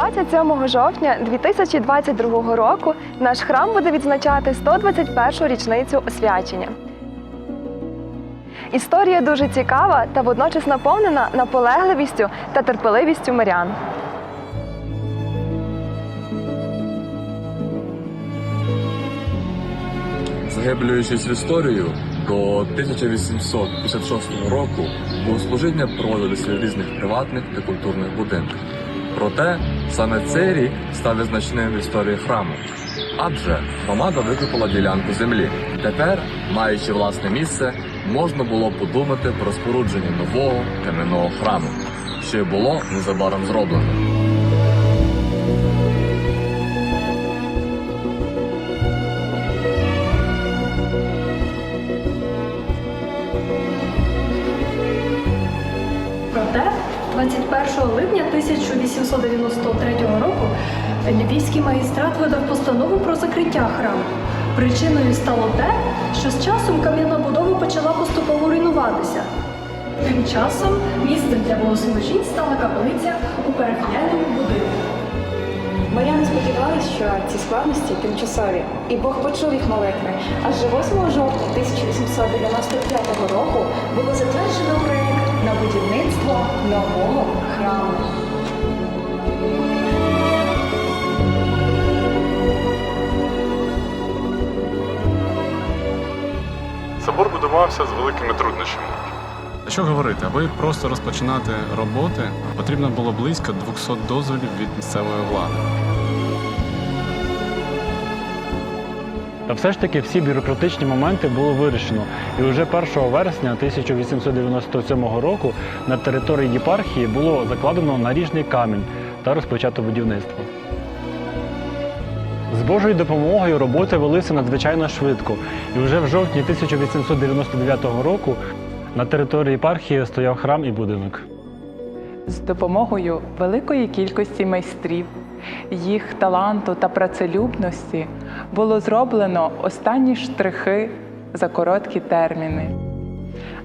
27 жовтня 2022 року наш храм буде відзначати 121 річницю освячення. Історія дуже цікава та водночас наповнена наполегливістю та терпеливістю мирян. Заглиблюючись в історію, до 1856 року богослужіння проводилися в різних приватних та культурних будинках. Проте саме цей рік став визначним в історії храму. Адже громада викупила ділянку землі. Тепер, маючи власне місце, можна було подумати про спорудження нового кам'яного храму, що й було незабаром зроблено. Проте 21 липня 1893 року Львівський магістрат видав постанову про закриття храму. Причиною стало те, що з часом кам'яна будова почала поступово руйнуватися. Тим часом місцем для богослужінь стала каплиця у перехляному будинку. Миряни сподівалися, що ці складності тимчасові, і Бог почув їх молитви. Адже 8 жовтня 1895 року було затверджено проєкт на будівництво нового храму. Собор будувався з великими труднощами. Що говорити, аби просто розпочинати роботи, потрібно було близько 200 дозволів від місцевої влади. Та все ж таки всі бюрократичні моменти було вирішено, і вже 1 вересня 1897 року на території єпархії було закладено наріжний камінь та розпочато будівництво. З Божою допомогою роботи велися надзвичайно швидко, і вже в жовтні 1899 року на території єпархії стояв храм і будинок. З допомогою великої кількості майстрів, їх таланту та працелюбності було зроблено останні штрихи за короткі терміни.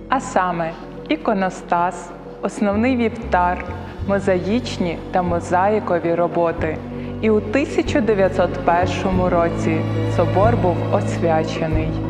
А саме іконостас, основний вівтар, мозаїчні та мозаїкові роботи. І у 1901 році собор був освячений.